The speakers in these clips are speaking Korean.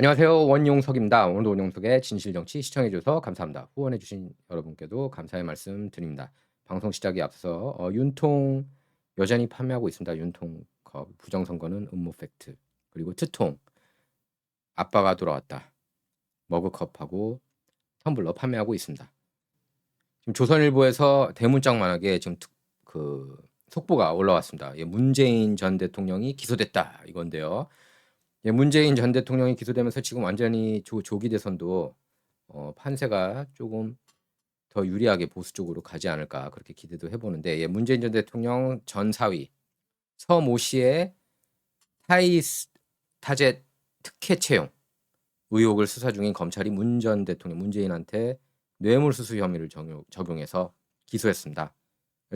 안녕하세요. 원용석입니다. 오늘도 원용석의 진실정치 시청해주셔서 감사합니다. 후원해주신 여러분께도 감사의 말씀 드립니다. 방송 시작에 앞서 어, 윤통 여전히 판매하고 있습니다. 윤통 컵 부정선거는 음모 팩트 그리고 트통 아빠가 돌아왔다 머그컵하고 텀블러 판매하고 있습니다. 지금 조선일보에서 대문짝만하게 지금 특, 그 속보가 올라왔습니다. 예, 문재인 전 대통령이 기소됐다 이건데요. 예, 문재인 전 대통령이 기소되면서 지금 완전히 조, 조기 대선도 어, 판세가 조금 더 유리하게 보수 쪽으로 가지 않을까 그렇게 기대도 해보는데 예, 문재인 전 대통령 전 사위 서모 씨의 타이 타젯 특혜 채용 의혹을 수사 중인 검찰이 문 전 대통령 문재인한테 뇌물수수 혐의를 적용, 적용해서 기소했습니다.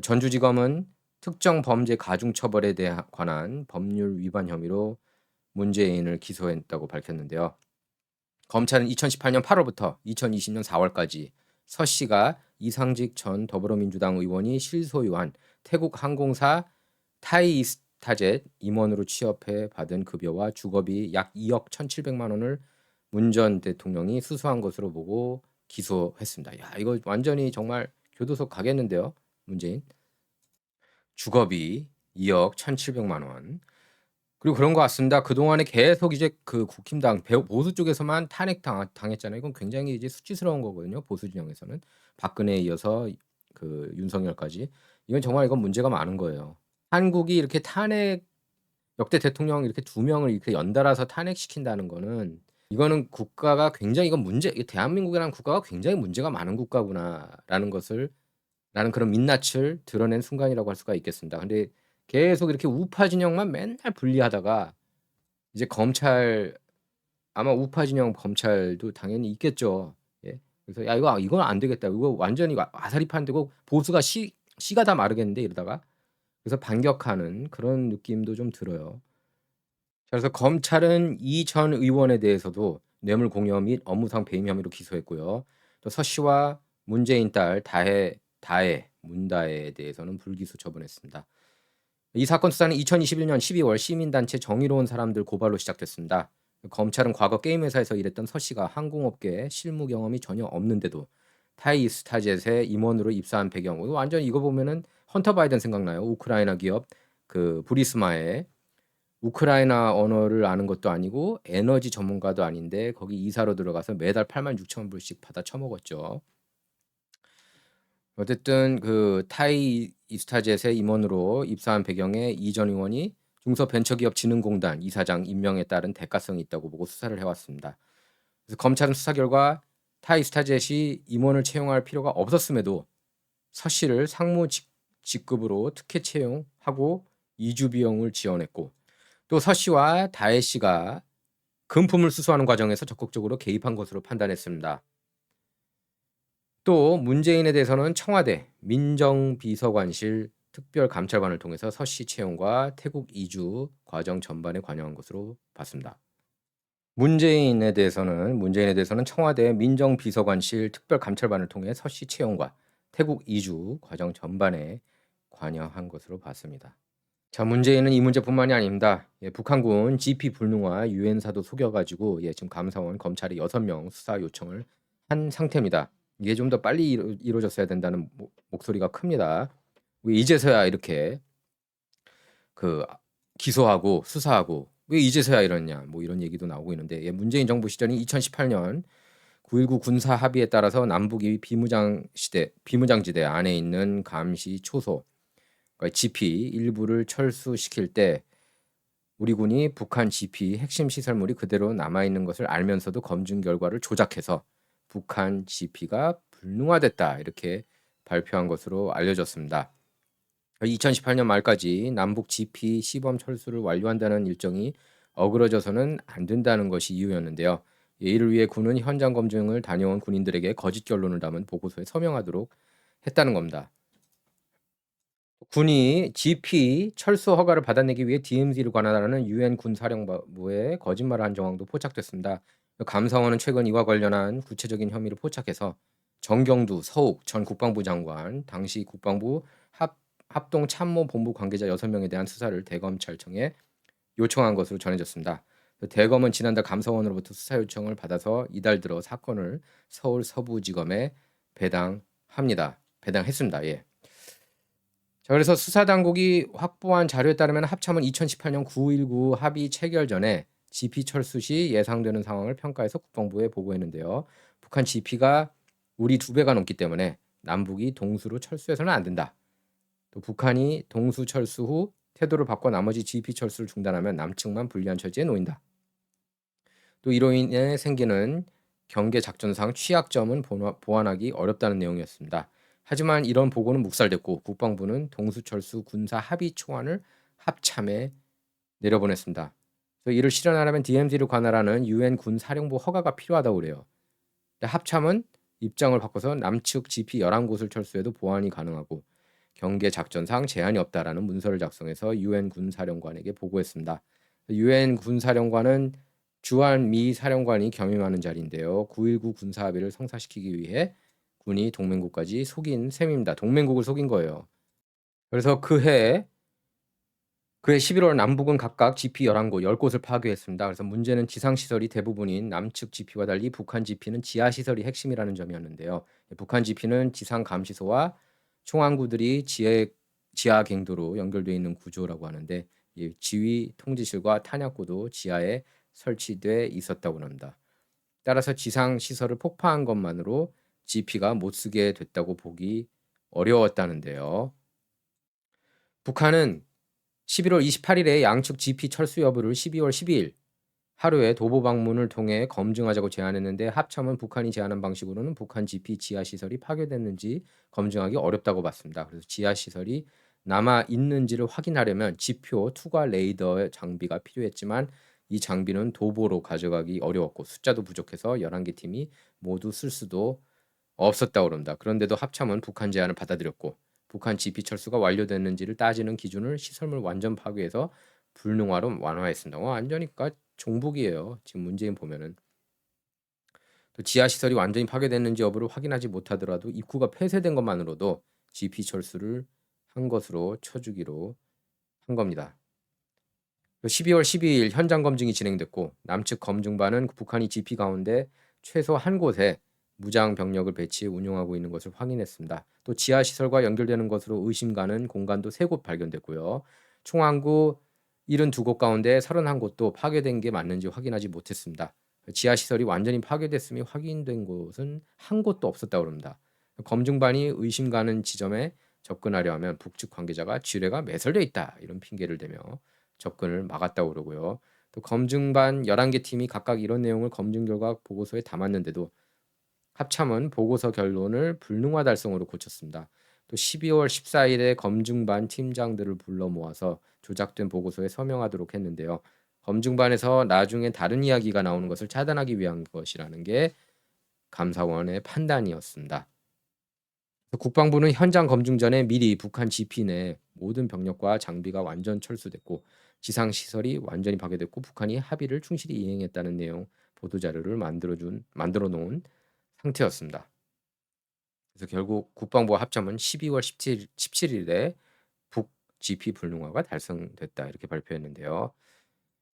전주지검은 특정 범죄 가중처벌에 대해 관한 법률 위반 혐의로 문재인을 기소했다고 밝혔는데요. 검찰은 2018년 8월부터 2020년 4월까지 서 씨가 이상직 전 더불어민주당 의원이 실소유한 태국 항공사 타이스타젯 임원으로 취업해 받은 급여와 주거비 약 2억 1,700만 원을 문 전 대통령이 수수한 것으로 보고 기소했습니다. 야, 이거 완전히 정말 교도소 가겠는데요. 문재인. 주거비 2억 1,700만 원. 그리고 그런 것 같습니다. 그동안에 계속 이제 그 국힘당 보수 쪽에서만 탄핵 당, 당했잖아요. 이건 굉장히 이제 수치스러운 거거든요. 보수 진영에서는 박근혜에 이어서 그 윤석열까지 이건 정말 이건 문제가 많은 거예요. 한국이 이렇게 탄핵 역대 대통령 이렇게 두 명을 이렇게 연달아서 탄핵시킨다는 거는 이거는 국가가 굉장히 이건 문제 대한민국이라는 국가가 굉장히 문제가 많은 국가구나라는 것을 라는 그런 민낯을 드러낸 순간이라고 할 수가 있겠습니다. 근데 계속 이렇게 우파 진영만 맨날 분리하다가 이제 검찰 아마 우파 진영 검찰도 당연히 있겠죠. 예. 그래서 야 이거 이건 안 되겠다. 이거 완전히 아사리 판되고 보수가 시 시가 다 마르겠는데 이러다가 그래서 반격하는 그런 느낌도 좀 들어요. 그래서 검찰은 이 전 의원에 대해서도 뇌물 공여 및 업무상 배임 혐의로 기소했고요. 또 서 씨와 문재인 딸 다혜 다혜 문다혜에 대해서는 불기소 처분했습니다. 이 사건 수사는 2021년 12월 시민단체 정의로운 사람들 고발로 시작됐습니다. 검찰은 과거 게임 회사에서 일했던 서 씨가 항공업계에 실무 경험이 전혀 없는데도 타이스타젯의 임원으로 입사한 배경. 완전 이거 보면은 헌터 바이든 생각나요. 우크라이나 기업 그 브리스마에 우크라이나 언어를 아는 것도 아니고 에너지 전문가도 아닌데 거기 이사로 들어가서 매달 8만 6천 불씩 받아 처먹었죠. 어쨌든 그 타이 이스타젯의 임원으로 입사한 배경에 이전 의원이 중소벤처기업진흥공단 이사장 임명에 따른 대가성이 있다고 보고 수사를 해왔습니다. 그래서 검찰은 수사 결과 타이 스타젯이 임원을 채용할 필요가 없었음에도 서 씨를 상무 직, 직급으로 특혜 채용하고 이주 비용을 지원했고 또 서 씨와 다혜 씨가 금품을 수수하는 과정에서 적극적으로 개입한 것으로 판단했습니다. 또 문재인에 대해서는 청와대 민정비서관실 특별감찰관을 통해서 서 씨 채용과 태국 이주 과정 전반에 관여한 것으로 봤습니다. 문재인에 대해서는 문재인에 대해서는 청와대 민정비서관실 특별감찰관을 통해 서씨 채용과 태국 이주 과정 전반에 관여한 것으로 봤습니다. 자, 문재인은 이 문제뿐만이 아닙니다. 예, 북한군 GP 불능화 유엔사도 속여가지고 예, 지금 감사원 검찰이 6명 수사 요청을 한 상태입니다. 이게 좀 더 빨리 이루, 이루어졌어야 된다는 모, 목소리가 큽니다. 왜 이제서야 이렇게 그 기소하고 수사하고 왜 이제서야 이러냐 뭐 이런 얘기도 나오고 있는데 예, 문재인 정부 시절인 2018년 9.19 군사 합의에 따라서 남북이 비무장 시대 비무장지대 안에 있는 감시 초소 그러니까 GP 일부를 철수시킬 때 우리 군이 북한 GP 핵심 시설물이 그대로 남아 있는 것을 알면서도 검증 결과를 조작해서 북한 GP가 불능화됐다 이렇게 발표한 것으로 알려졌습니다. 2018년 말까지 남북 GP 시범 철수를 완료한다는 일정이 어그러져서는 안 된다는 것이 이유였는데요. 이를 위해 군은 현장 검증을 다녀온 군인들에게 거짓 결론을 담은 보고서에 서명하도록 했다는 겁니다. 군이 GP 철수 허가를 받아내기 위해 DMZ를 관할하는 유엔 군사령부에 거짓말을 한 정황도 포착됐습니다. 감사원은 최근 이와 관련한 구체적인 혐의를 포착해서 정경두 서욱 전 국방부 장관, 당시 국방부 합, 합동 참모 본부 관계자 6명에 대한 수사를 대검찰청에 요청한 것으로 전해졌습니다. 대검은 지난달 감사원으로부터 수사 요청을 받아서 이달 들어 사건을 서울 서부지검에 배당합니다. 배당했습니다. 예. 자, 그래서 수사 당국이 확보한 자료에 따르면 합참은 2018년 9.19 합의 체결 전에 GP 철수 시 예상되는 상황을 평가해서 국방부에 보고했는데요. 북한 GP가 우리 두 배가 넘기 때문에 남북이 동수로 철수해서는 안 된다. 또 북한이 동수 철수 후 태도를 바꿔 나머지 GP 철수를 중단하면 남측만 불리한 처지에 놓인다. 또 이로 인해 생기는 경계 작전상 취약점은 보완하기 어렵다는 내용이었습니다. 하지만 이런 보고는 묵살됐고 국방부는 동수철수 군사 합의 초안을 합참에 내려보냈습니다. 이를 실현하려면 DMZ를 관할하는 유엔 군 사령부 허가가 필요하다고 그래요. 합참은 입장을 바꿔서 남측 GP 11곳을 철수해도 보완이 가능하고 경계 작전상 제한이 없다라는 문서를 작성해서 유엔 군 사령관에게 보고했습니다. 유엔 군 사령관은 주한 미 사령관이 겸임하는 자리인데요. 9.19 군사 합의를 성사시키기 위해 군이 동맹국까지 속인 셈입니다. 동맹국을 속인 거예요. 그래서 그해 그해 11월 남북은 각각 GP 11곳 10곳을 파괴했습니다. 그래서 문제는 지상 시설이 대부분인 남측 GP와 달리 북한 GP는 지하 시설이 핵심이라는 점이었는데요. 북한 GP는 지상 감시소와 총항구들이 지하, 지하 갱도로 연결되어 있는 구조라고 하는데 지휘 통지실과 탄약고도 지하에 설치돼 있었다고 합니다. 따라서 지상 시설을 폭파한 것만으로 GP가 못 쓰게 됐다고 보기 어려웠다는데요. 북한은 11월 28일에 양측 GP 철수 여부를 12월 12일 하루에 도보 방문을 통해 검증하자고 제안했는데 합참은 북한이 제안한 방식으로는 북한 GP 지하 시설이 파괴됐는지 검증하기 어렵다고 봤습니다. 그래서 지하 시설이 남아 있는지를 확인하려면 지표, 투과 레이더 장비가 필요했지만 이 장비는 도보로 가져가기 어려웠고 숫자도 부족해서 11개 팀이 모두 쓸 수도 없었다고 그럽니다. 그런데도 합참은 북한 제안을 받아들였고 북한 GP 철수가 완료됐는지를 따지는 기준을 시설물 완전 파괴해서 불능화로 완화했습니다. 어, 완전히까 종북이에요. 지금 문재인 보면은 또 지하 시설이 완전히 파괴됐는지 여부를 확인하지 못하더라도 입구가 폐쇄된 것만으로도 GP 철수를 한 것으로 쳐주기로 한 겁니다. 12월 12일 현장 검증이 진행됐고 남측 검증반은 북한이 GP 가운데 최소 한 곳에 무장 병력을 배치해 운영하고 있는 것을 확인했습니다. 또 지하 시설과 연결되는 것으로 의심 가는 공간도 세 곳 발견됐고요. 총 항구 72곳 가운데 31곳도 파괴된 게 맞는지 확인하지 못했습니다. 지하 시설이 완전히 파괴됐음이 확인된 곳은 한 곳도 없었다고 합니다. 검증반이 의심 가는 지점에 접근하려 하면 북측 관계자가 지뢰가 매설돼 있다 이런 핑계를 대며 접근을 막았다고 그러고요. 또 검증반 11개 팀이 각각 이런 내용을 검증 결과 보고서에 담았는데도 합참은 보고서 결론을 불능화 달성으로 고쳤습니다. 또 12월 14일에 검증반 팀장들을 불러 모아서 조작된 보고서에 서명하도록 했는데요. 검증반에서 나중에 다른 이야기가 나오는 것을 차단하기 위한 것이라는 게 감사원의 판단이었습니다. 국방부는 현장 검증 전에 미리 북한 GP 내 모든 병력과 장비가 완전 철수됐고 지상 시설이 완전히 파괴됐고 북한이 합의를 충실히 이행했다는 내용 보도 자료를 만들어 준 만들어 놓은 상태였습니다. 그래서 결국 국방부 합참은 12월 17, 17일에 북 GP 불능화가 달성됐다 이렇게 발표했는데요.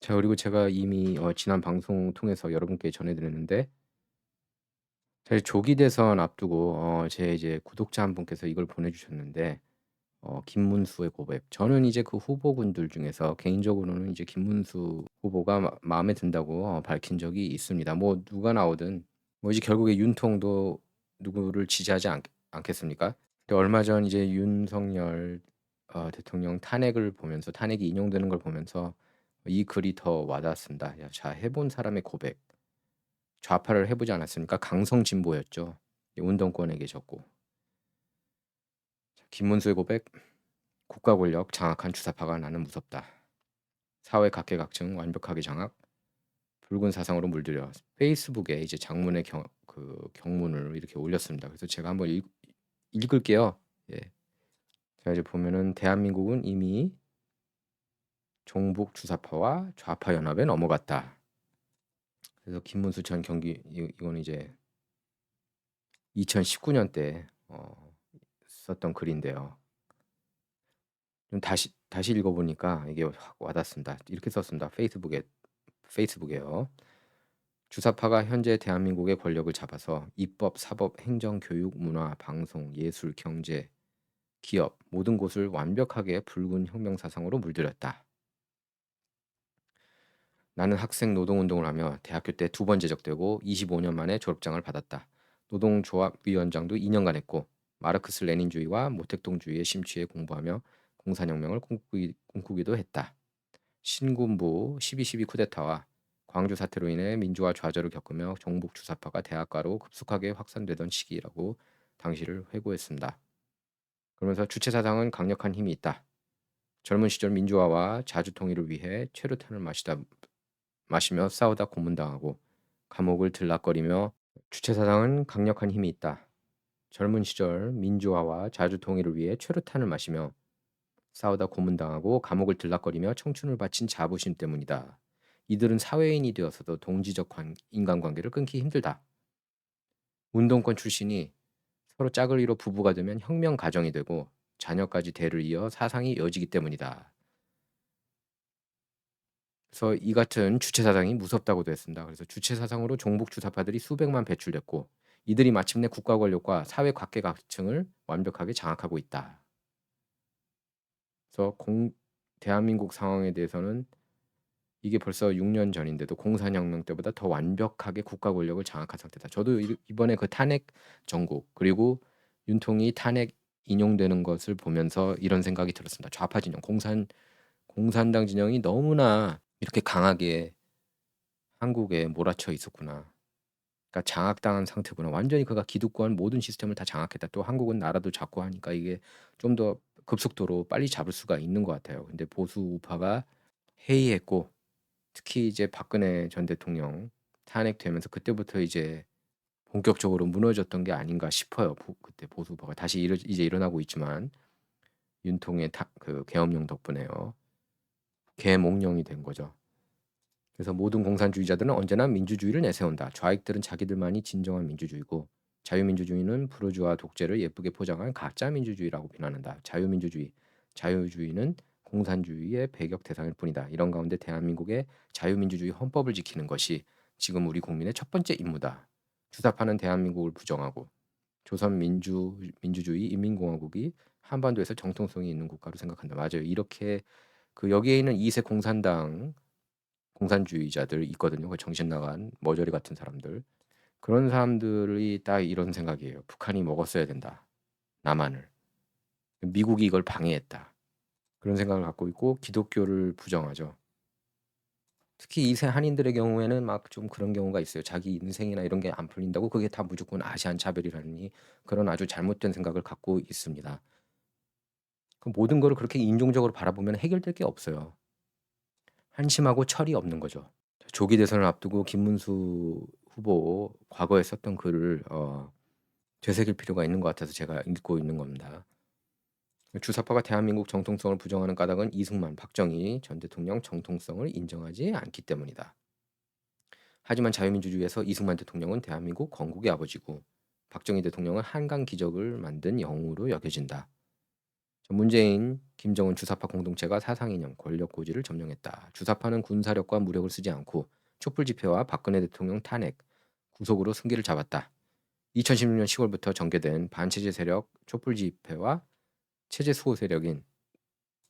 자 그리고 제가 이미 어, 지난 방송 통해서 여러분께 전해드렸는데 사실 조기 대선 앞두고 어, 제 이제 구독자 한 분께서 이걸 보내주셨는데 어, 김문수의 고백. 저는 이제 그 후보군들 중에서 개인적으로는 이제 김문수 후보가 마, 마음에 든다고 어, 밝힌 적이 있습니다. 뭐 누가 나오든 뭐 이제 결국에 윤통도 누구를 지지하지 않, 않겠습니까? 근데 얼마 전 이제 윤석열 어, 대통령 탄핵을 보면서 탄핵이 인용되는 걸 보면서 이 글이 더 와닿았습니다. 야, 자 해본 사람의 고백. 좌파를 해보지 않았습니까? 강성 진보였죠. 운동권에 계셨고. 김문수의 고백. 국가 권력 장악한 주사파가 나는 무섭다. 사회 각계각층 완벽하게 장악. 붉은 사상으로 물들여 페이스북에 이제 장문의 경, 그 경문을 이렇게 올렸습니다. 그래서 제가 한번 읽, 읽을게요. 예. 자 이제 보면은 대한민국은 이미 종북 주사파와 좌파 연합에 넘어갔다. 그래서 김문수 전 경기 이, 이거는 이제 2019년 때 어, 썼던 글인데요. 좀 다시 다시 읽어보니까 이게 확 와닿습니다. 이렇게 썼습니다. 페이스북에 페이스북에요. 주사파가 현재 대한민국의 권력을 잡아서 입법, 사법, 행정, 교육, 문화, 방송, 예술, 경제, 기업 모든 곳을 완벽하게 붉은 혁명 사상으로 물들였다. 나는 학생 노동운동을 하며 대학교 때 두 번 제적되고 25년 만에 졸업장을 받았다. 노동조합위원장도 2년간 했고 마르크스 레닌주의와 모택동주의에 심취해 공부하며 공산혁명을 꿈꾸기, 꿈꾸기도 했다. 신군부 12.12 쿠데타와 광주 사태로 인해 민주화 좌절을 겪으며 종북 주사파가 대학가로 급속하게 확산되던 시기라고 당시를 회고했습니다. 그러면서 주체 사상은 강력한 힘이 있다. 젊은 시절 민주화와 자주 통일을 위해 최루탄을 마시다 마시며 싸우다 고문당하고 감옥을 들락거리며 주체 사상은 강력한 힘이 있다. 젊은 시절 민주화와 자주 통일을 위해 최루탄을 마시며 싸우다 고문당하고 감옥을 들락거리며 청춘을 바친 자부심 때문이다. 이들은 사회인이 되어서도 동지적 관, 인간관계를 끊기 힘들다. 운동권 출신이 서로 짝을 이뤄 부부가 되면 혁명 가정이 되고 자녀까지 대를 이어 사상이 이어지기 때문이다. 그래서 이 같은 주체 사상이 무섭다고도 했습니다. 그래서 주체 사상으로 종북 주사파들이 수백만 배출됐고 이들이 마침내 국가 권력과 사회 각계각층을 완벽하게 장악하고 있다. 그래서 공, 대한민국 상황에 대해서는 이게 벌써 6년 전인데도 공산혁명 때보다 더 완벽하게 국가 권력을 장악한 상태다. 저도 이번에 그 탄핵 전국 그리고 윤통이 탄핵 인용되는 것을 보면서 이런 생각이 들었습니다. 좌파 진영, 공산 공산당 진영이 너무나 이렇게 강하게 한국에 몰아쳐 있었구나. 그러니까 장악당한 상태구나. 완전히 그가 기득권 모든 시스템을 다 장악했다. 또 한국은 나라도 잡고 하니까 이게 좀 더 급속도로 빨리 잡을 수가 있는 것 같아요. 근데 보수 우파가 해이했고 특히 이제 박근혜 전 대통령 탄핵되면서 그때부터 이제 본격적으로 무너졌던 게 아닌가 싶어요. 보, 그때 보수 우파가 다시 일어, 이제 일어나고 있지만 윤통의 타, 그 계엄령 덕분에요. 개몽령이 된 거죠. 그래서 모든 공산주의자들은 언제나 민주주의를 내세운다. 좌익들은 자기들만이 진정한 민주주의고 자유민주주의는 부르주아 독재를 예쁘게 포장한 가짜 민주주의라고 비난한다. 자유민주주의, 자유주의는 공산주의의 배격 대상일 뿐이다. 이런 가운데 대한민국의 자유민주주의 헌법을 지키는 것이 지금 우리 국민의 첫 번째 임무다. 주사파는 대한민국을 부정하고 조선 민주 민주주의 인민공화국이 한반도에서 정통성이 있는 국가로 생각한다. 맞아요. 이렇게 그 여기에 있는 이세 공산당 공산주의자들 있거든요. 그 정신 나간 머저리 같은 사람들. 그런 사람들이 딱 이런 생각이에요. 북한이 먹었어야 된다. 남한을. 미국이 이걸 방해했다. 그런 생각을 갖고 있고 기독교를 부정하죠. 특히 이세 한인들의 경우에는 막 좀 그런 경우가 있어요. 자기 인생이나 이런 게 안 풀린다고 그게 다 무조건 아시안 차별이라니 그런 아주 잘못된 생각을 갖고 있습니다. 그 모든 거를 그렇게 인종적으로 바라보면 해결될 게 없어요. 한심하고 철이 없는 거죠. 조기 대선을 앞두고 김문수 후보 과거에 썼던 글을 어, 되새길 필요가 있는 것 같아서 제가 읽고 있는 겁니다. 주사파가 대한민국 정통성을 부정하는 까닭은 이승만, 박정희 전 대통령 정통성을 인정하지 않기 때문이다. 하지만 자유민주주의에서 이승만 대통령은 대한민국 건국의 아버지고 박정희 대통령은 한강 기적을 만든 영웅으로 여겨진다. 문재인, 김정은 주사파 공동체가 사상 이념, 권력 고지를 점령했다. 주사파는 군사력과 무력을 쓰지 않고 촛불 집회와 박근혜 대통령 탄핵, 구속으로 승기를 잡았다. 2016년 10월부터 전개된 반체제 세력 촛불 집회와 체제 수호 세력인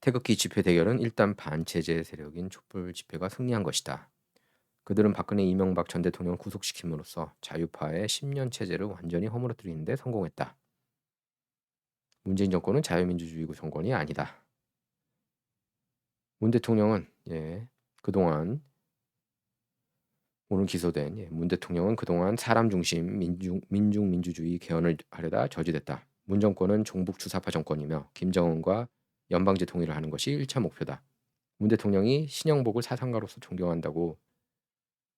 태극기 집회 대결은 일단 반체제 세력인 촛불 집회가 승리한 것이다. 그들은 박근혜 이명박 전 대통령을 구속시킴으로써 자유파의 10년 체제를 완전히 허물어뜨리는 데 성공했다. 문재인 정권은 자유민주주의 정권이 아니다. 문 대통령은 예, 그동안 오늘 기소된 예, 문 대통령은 그동안 사람 중심 민중, 민중 민주주의 개헌을 하려다 저지됐다. 문 정권은 종북 주사파 정권이며 김정은과 연방제 통일을 하는 것이 1차 목표다. 문 대통령이 신영복을 사상가로서 존경한다고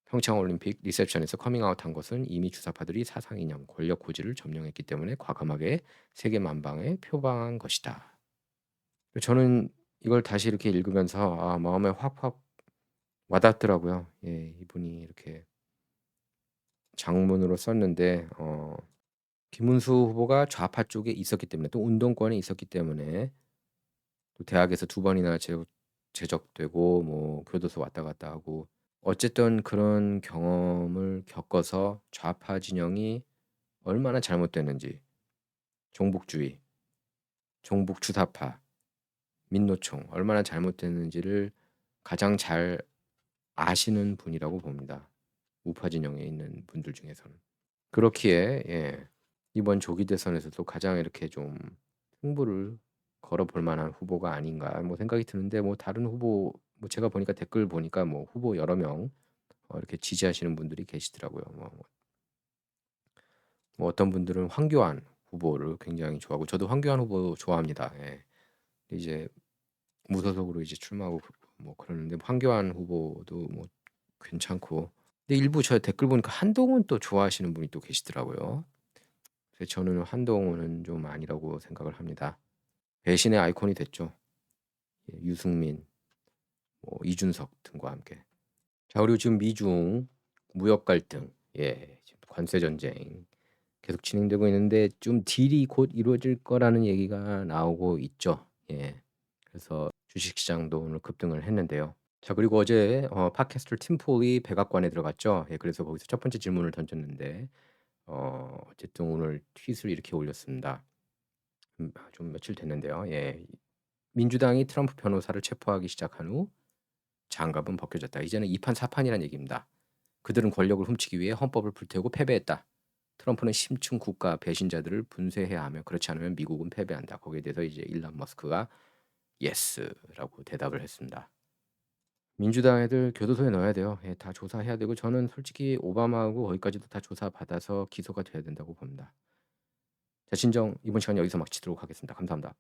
평창올림픽 리셉션에서 커밍아웃한 것은 이미 주사파들이 사상이념, 권력 고지를 점령했기 때문에 과감하게 세계 만방에 표방한 것이다. 저는 이걸 다시 이렇게 읽으면서 아 마음에 확확 와닿더라고요. 예. 이분이 이렇게 장문으로 썼는데 어 김문수 후보가 좌파 쪽에 있었기 때문에 또 운동권에 있었기 때문에 또 대학에서 두 번이나 제 제적되고 뭐 교도소 왔다 갔다 하고 어쨌든 그런 경험을 겪어서 좌파 진영이 얼마나 잘못됐는지 종북주의, 종북 주사파, 민노총 얼마나 잘못됐는지를 가장 잘 아시는 분이라고 봅니다. 우파 진영에 있는 분들 중에서는. 그렇기에 예. 이번 조기 대선에서도 가장 이렇게 좀 승부를 걸어 볼 만한 후보가 아닌가 뭐 생각이 드는데 뭐 다른 후보 뭐 제가 보니까 댓글 보니까 뭐 후보 여러 명 어 이렇게 지지하시는 분들이 계시더라고요. 뭐 뭐 어떤 분들은 황교안 후보를 굉장히 좋아하고 저도 황교안 후보 좋아합니다. 예. 이제 무소속으로 이제 출마하고 그 뭐 그러는데 황교안 후보도 뭐 괜찮고 근데 일부 저 댓글 보니까 한동훈 또 좋아하시는 분이 또 계시더라고요. 그래서 저는 한동훈은 좀 아니라고 생각을 합니다. 배신의 아이콘이 됐죠. 예, 유승민, 뭐 이준석 등과 함께. 자 그리고 지금 미중 무역 갈등, 예, 관세 전쟁 계속 진행되고 있는데 좀 딜이 곧 이루어질 거라는 얘기가 나오고 있죠. 예. 그래서 주식시장도 오늘 급등을 했는데요. 자 그리고 어제 어 팟캐스터 팀 폴이 백악관에 들어갔죠. 예, 그래서 거기서 첫 번째 질문을 던졌는데 어 어쨌든 오늘 트윗을 이렇게 올렸습니다. 음, 아, 좀 며칠 됐는데요. 예. 민주당이 트럼프 변호사를 체포하기 시작한 후 장갑은 벗겨졌다. 이제는 2판 4판이라는 얘기입니다. 그들은 권력을 훔치기 위해 헌법을 불태우고 패배했다. 트럼프는 심층 국가 배신자들을 분쇄해야 하며 그렇지 않으면 미국은 패배한다. 거기에 대해서 이제 일론 머스크가 예스라고 대답을 했습니다. 민주당 애들 교도소에 넣어야 돼요. 예, 다 조사해야 되고 저는 솔직히 오바마하고 거기까지도 다 조사 받아서 기소가 돼야 된다고 봅니다. 자, 진정 이번 시간 여기서 마치도록 하겠습니다. 감사합니다.